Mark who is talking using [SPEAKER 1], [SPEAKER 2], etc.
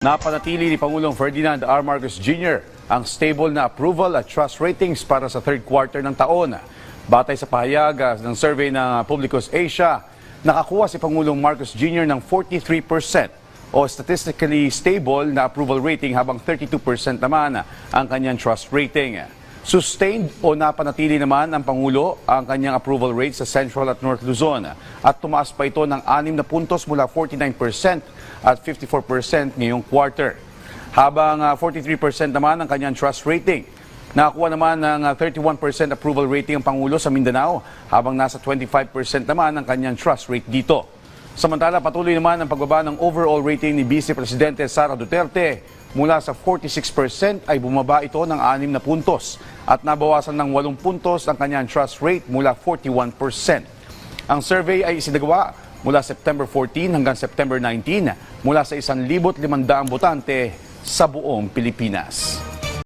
[SPEAKER 1] Napanatili ni Pangulong Ferdinand R. Marcos Jr. ang stable na approval at trust ratings para sa third quarter ng taon. Batay sa pahayag ah, ng survey ng Publicus Asia, nakakuha si Pangulong Marcos Jr. ng 43% o statistically stable na approval rating habang 32% naman ang kanyang trust rating. Sustained o napanatili naman ng Pangulo ang kanyang approval rate sa Central at North Luzon at tumaas pa ito ng 6 na puntos mula 49% at 54% ngayong quarter. Habang ah, 43% naman ang kanyang trust rating. Nakakuha naman ng ah, 31% approval rating ang Pangulo sa Mindanao habang nasa 25% naman ang kanyang trust rate dito. Samantala, patuloy naman ang pagbaba ng overall rating ni Vice Presidente Sara Duterte. Mula sa 46% ay bumaba ito ng 6 na puntos at nabawasan ng 8 puntos ang kanyang trust rate mula 41%. Ang survey ay isinagawa mula September 14 hanggang September 19 mula sa 1,500 botante sa buong Pilipinas.